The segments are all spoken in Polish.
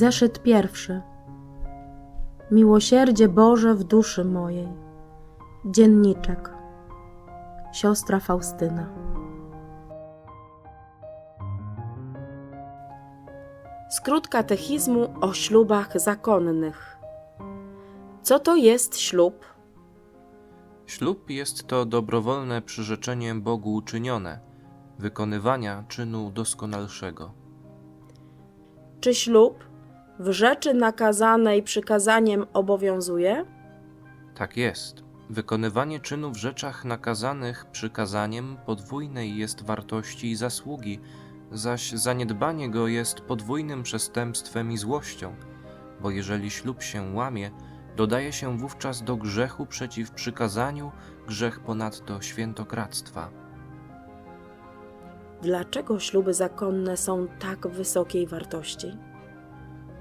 Zeszyt pierwszy. Miłosierdzie Boże w duszy mojej. Dzienniczek. Siostra Faustyna. Skrót katechizmu o ślubach zakonnych. Co to jest ślub? Ślub jest to dobrowolne przyrzeczenie Bogu uczynione, wykonywania czynu doskonalszego. Czy ślub w rzeczy nakazanej przykazaniem obowiązuje? Tak jest. Wykonywanie czynu w rzeczach nakazanych przykazaniem podwójnej jest wartości i zasługi, zaś zaniedbanie go jest podwójnym przestępstwem i złością, bo jeżeli ślub się łamie, dodaje się wówczas do grzechu przeciw przykazaniu grzech ponadto świętokradztwa. Dlaczego śluby zakonne są tak wysokiej wartości?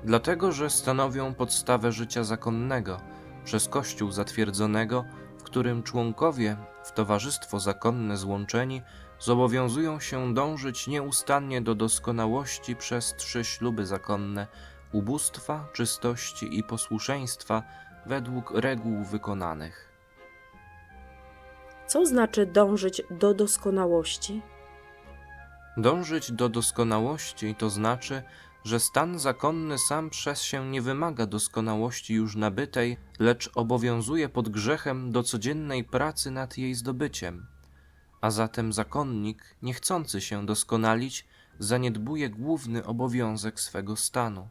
Dlatego, że stanowią podstawę życia zakonnego, przez Kościół zatwierdzonego, w którym członkowie, w towarzystwo zakonne złączeni, zobowiązują się dążyć nieustannie do doskonałości przez trzy śluby zakonne ubóstwa, czystości i posłuszeństwa według reguł wykonanych. Co znaczy dążyć do doskonałości? Dążyć do doskonałości to znaczy, że stan zakonny sam przez się nie wymaga doskonałości już nabytej, lecz obowiązuje pod grzechem do codziennej pracy nad jej zdobyciem. A zatem zakonnik, nie chcący się doskonalić, zaniedbuje główny obowiązek swego stanu.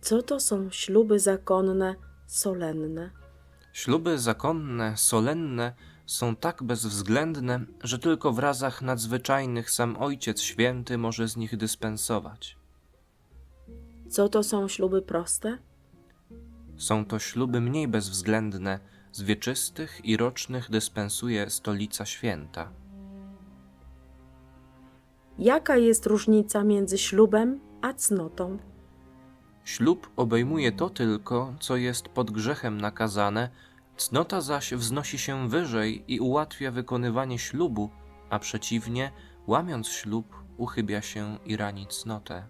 Co to są śluby zakonne, solenne? Śluby zakonne, solenne są tak bezwzględne, że tylko w razach nadzwyczajnych sam Ojciec Święty może z nich dyspensować. Co to są śluby proste? Są to śluby mniej bezwzględne, z wieczystych i rocznych dyspensuje Stolica Święta. Jaka jest różnica między ślubem a cnotą? Ślub obejmuje to tylko, co jest pod grzechem nakazane, cnota zaś wznosi się wyżej i ułatwia wykonywanie ślubu, a przeciwnie, łamiąc ślub, uchybia się i rani cnotę.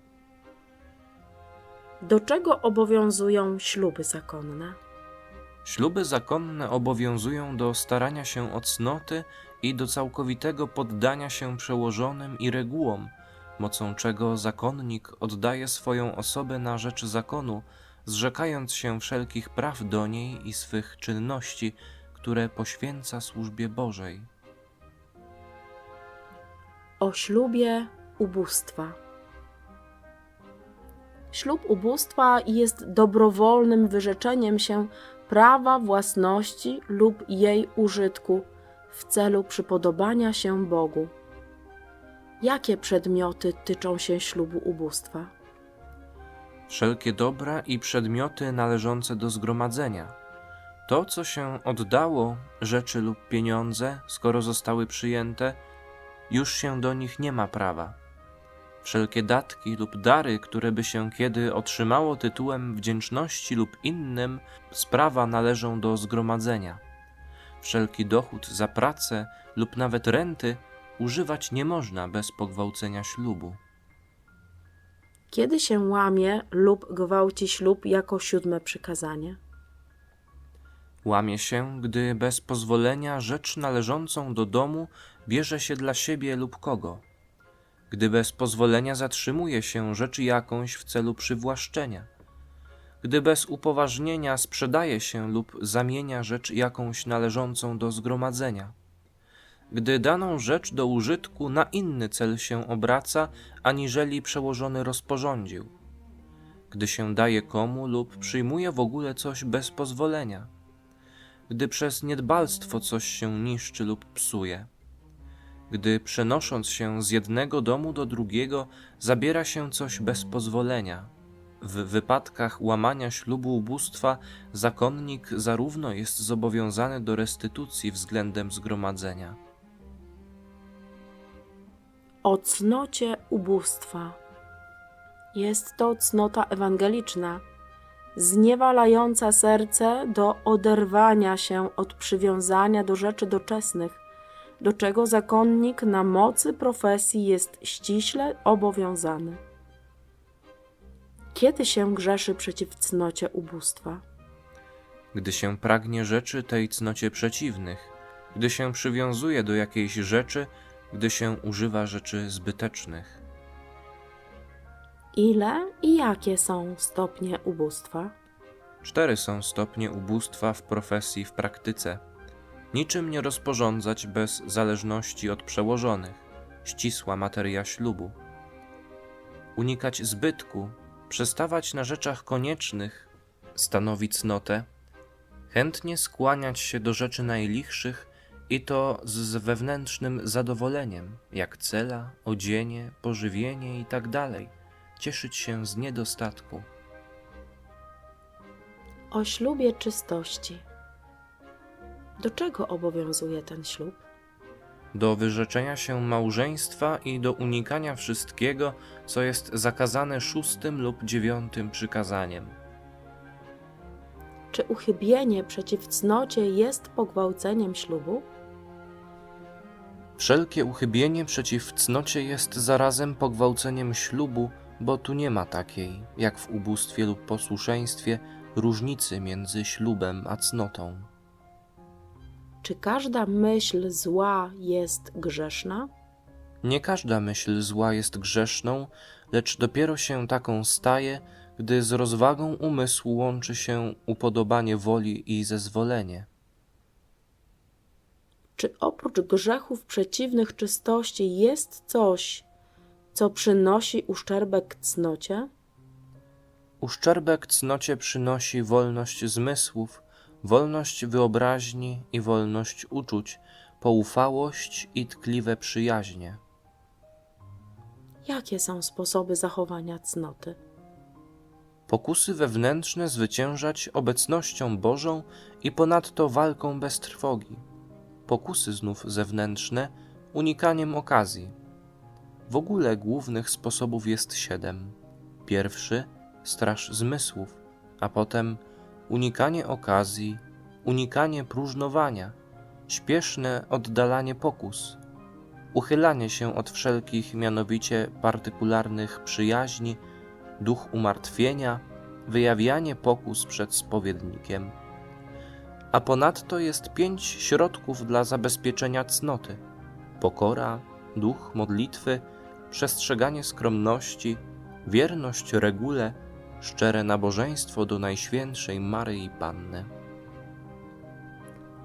Do czego obowiązują śluby zakonne? Śluby zakonne obowiązują do starania się o cnoty i do całkowitego poddania się przełożonym i regułom, mocą czego zakonnik oddaje swoją osobę na rzecz zakonu, zrzekając się wszelkich praw do niej i swych czynności, które poświęca służbie Bożej. O ślubie ubóstwa. Ślub ubóstwa jest dobrowolnym wyrzeczeniem się prawa własności lub jej użytku w celu przypodobania się Bogu. Jakie przedmioty tyczą się ślubu ubóstwa? Wszelkie dobra i przedmioty należące do zgromadzenia. To, co się oddało, rzeczy lub pieniądze, skoro zostały przyjęte, już się do nich nie ma prawa. Wszelkie datki lub dary, które by się kiedy otrzymało tytułem wdzięczności lub innym, sprawa należą do zgromadzenia. Wszelki dochód za pracę lub nawet renty używać nie można bez pogwałcenia ślubu. Kiedy się łamie lub gwałci ślub jako siódme przykazanie? Łamie się, gdy bez pozwolenia rzecz należącą do domu bierze się dla siebie lub kogo, gdy bez pozwolenia zatrzymuje się rzecz jakąś w celu przywłaszczenia, gdy bez upoważnienia sprzedaje się lub zamienia rzecz jakąś należącą do zgromadzenia, gdy daną rzecz do użytku na inny cel się obraca, aniżeli przełożony rozporządził, gdy się daje komu lub przyjmuje w ogóle coś bez pozwolenia gdy przez niedbalstwo coś się niszczy lub psuje, gdy przenosząc się z jednego domu do drugiego zabiera się coś bez pozwolenia. W wypadkach łamania ślubu ubóstwa zakonnik zarówno jest zobowiązany do restytucji względem zgromadzenia. O cnocie ubóstwa. Jest to cnota ewangeliczna, zniewalająca serce do oderwania się od przywiązania do rzeczy doczesnych, do czego zakonnik na mocy profesji jest ściśle obowiązany. Kiedy się grzeszy przeciw cnocie ubóstwa? Gdy się pragnie rzeczy tej cnocie przeciwnych, gdy się przywiązuje do jakiejś rzeczy, gdy się używa rzeczy zbytecznych. Ile i jakie są stopnie ubóstwa? Cztery są stopnie ubóstwa w profesji w praktyce. Niczym nie rozporządzać bez zależności od przełożonych, ścisła materia ślubu. Unikać zbytku, przestawać na rzeczach koniecznych, stanowić cnotę, chętnie skłaniać się do rzeczy najlichszych i to z wewnętrznym zadowoleniem, jak cela, odzienie, pożywienie i tak dalej, cieszyć się z niedostatku. O ślubie czystości. Do czego obowiązuje ten ślub? do wyrzeczenia się małżeństwa i do unikania wszystkiego, co jest zakazane szóstym lub dziewiątym przykazaniem. Czy uchybienie przeciw cnocie jest pogwałceniem ślubu? Wszelkie uchybienie przeciw cnocie jest zarazem pogwałceniem ślubu, bo tu nie ma takiej, jak w ubóstwie lub posłuszeństwie, różnicy między ślubem a cnotą. Czy każda myśl zła jest grzeszna? Nie każda myśl zła jest grzeszną, lecz dopiero się taką staje, gdy z rozwagą umysłu łączy się upodobanie woli i zezwolenie. Czy oprócz grzechów przeciwnych czystości jest coś, co przynosi uszczerbek cnocie? Uszczerbek cnocie przynosi wolność zmysłów, wolność wyobraźni i wolność uczuć, poufałość i tkliwe przyjaźnie. Jakie są sposoby zachowania cnoty? Pokusy wewnętrzne zwyciężać obecnością Bożą i ponadto walką bez trwogi. Pokusy znów zewnętrzne unikaniem okazji. W ogóle głównych sposobów jest siedem. Pierwszy straż zmysłów, a potem unikanie okazji, unikanie próżnowania, śpieszne oddalanie pokus, uchylanie się od wszelkich mianowicie partykularnych przyjaźni, duch umartwienia, wyjawianie pokus przed spowiednikiem. A ponadto jest pięć środków dla zabezpieczenia cnoty: pokora, duch modlitwy, przestrzeganie skromności, wierność regule, szczere nabożeństwo do Najświętszej Maryi Panny.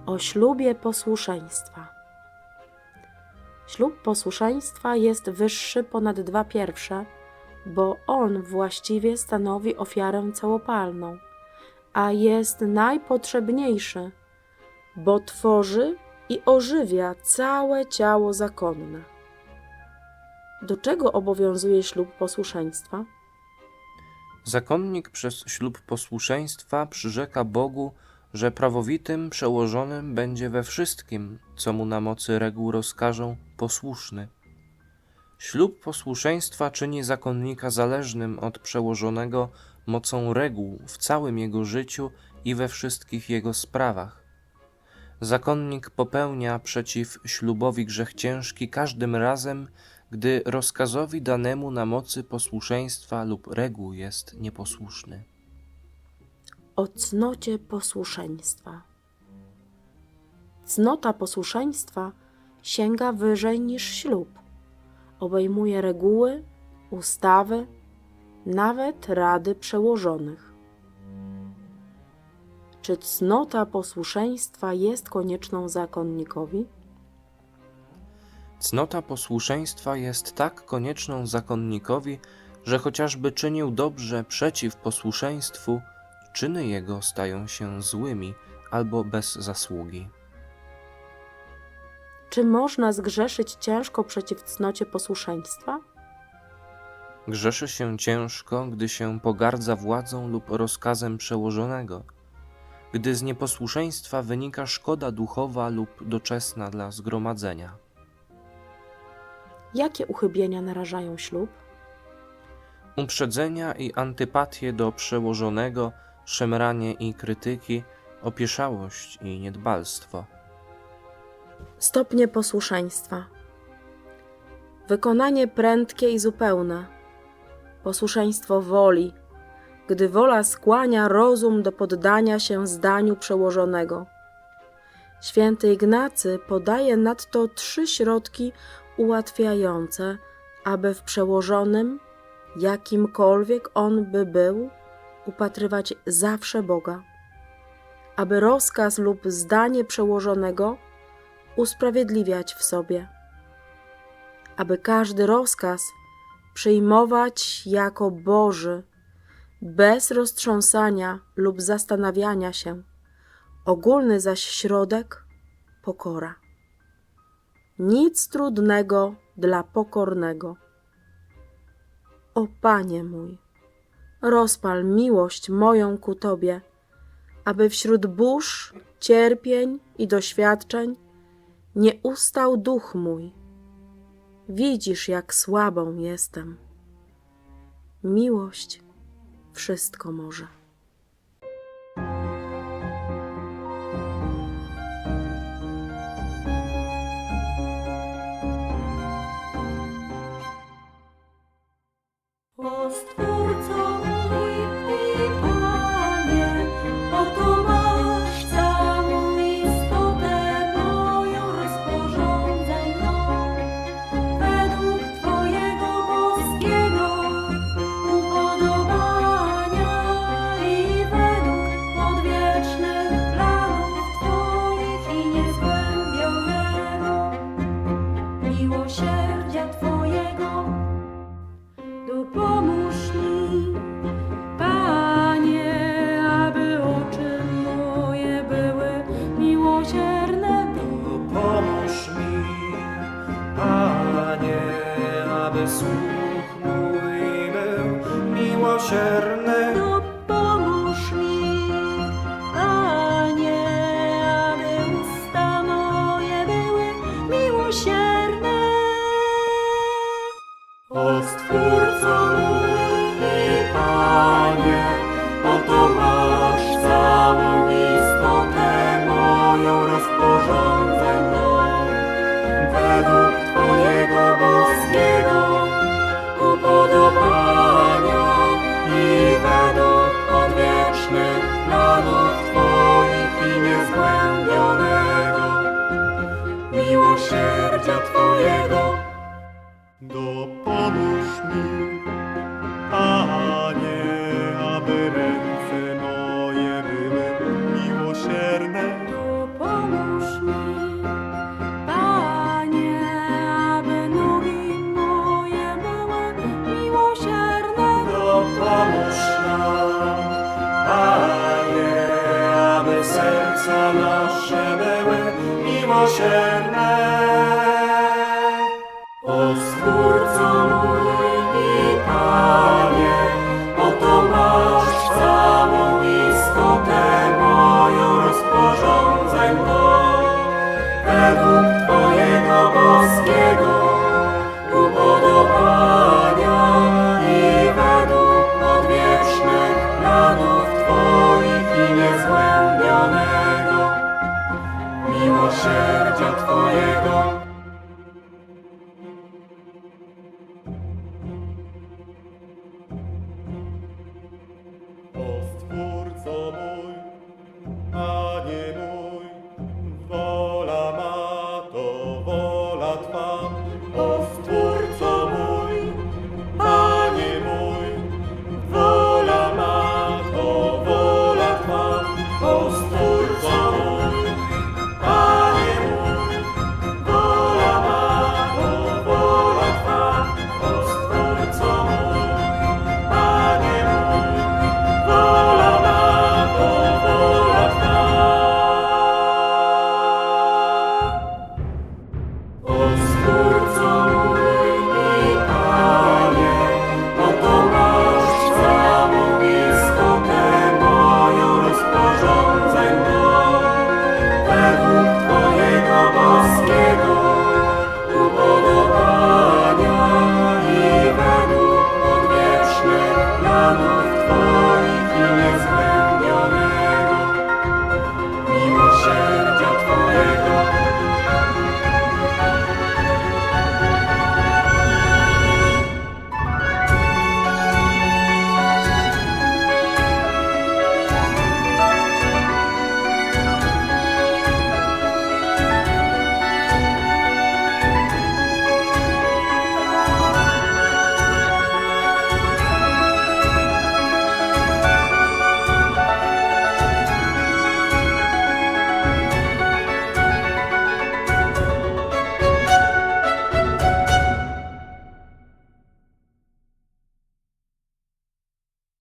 O ślubie posłuszeństwa. Ślub posłuszeństwa jest wyższy ponad dwa pierwsze, bo on właściwie stanowi ofiarę całopalną, a jest najpotrzebniejszy, bo tworzy i ożywia całe ciało zakonne. Do czego obowiązuje ślub posłuszeństwa? Zakonnik przez ślub posłuszeństwa przyrzeka Bogu, że prawowitym przełożonym będzie we wszystkim, co mu na mocy reguł rozkażą, posłuszny. Ślub posłuszeństwa czyni zakonnika zależnym od przełożonego mocą reguł w całym jego życiu i we wszystkich jego sprawach. Zakonnik popełnia przeciw ślubowi grzech ciężki każdym razem, gdy rozkazowi danemu na mocy posłuszeństwa lub reguł jest nieposłuszny. o cnocie posłuszeństwa. Cnota posłuszeństwa sięga wyżej niż ślub. Obejmuje reguły, ustawy, nawet rady przełożonych. Czy cnota posłuszeństwa jest konieczną zakonnikowi? Cnota posłuszeństwa jest tak konieczną zakonnikowi, że chociażby czynił dobrze przeciw posłuszeństwu, czyny jego stają się złymi albo bez zasługi. Czy można zgrzeszyć ciężko przeciw cnocie posłuszeństwa? Grzeszy się ciężko, gdy się pogardza władzą lub rozkazem przełożonego, gdy z nieposłuszeństwa wynika szkoda duchowa lub doczesna dla zgromadzenia. Jakie uchybienia narażają ślub? Uprzedzenia i antypatie do przełożonego, szemranie i krytyki, opieszałość i niedbalstwo. Stopnie posłuszeństwa. Wykonanie prędkie i zupełne. Posłuszeństwo woli, gdy wola skłania rozum do poddania się zdaniu przełożonego. Święty Ignacy podaje nadto trzy środki ułatwiające, aby w przełożonym, jakimkolwiek on by był, upatrywać zawsze Boga, aby rozkaz lub zdanie przełożonego usprawiedliwiać w sobie, aby każdy rozkaz przyjmować jako Boży, bez roztrząsania lub zastanawiania się, ogólny zaś środek pokora. Nic trudnego dla pokornego. O Panie mój, rozpal miłość moją ku Tobie, aby wśród burz, cierpień i doświadczeń nie ustał duch mój. Widzisz, jak słabą jestem. Miłość wszystko może. Słuch mój był miłosierny. Serca nasze były miłosierne.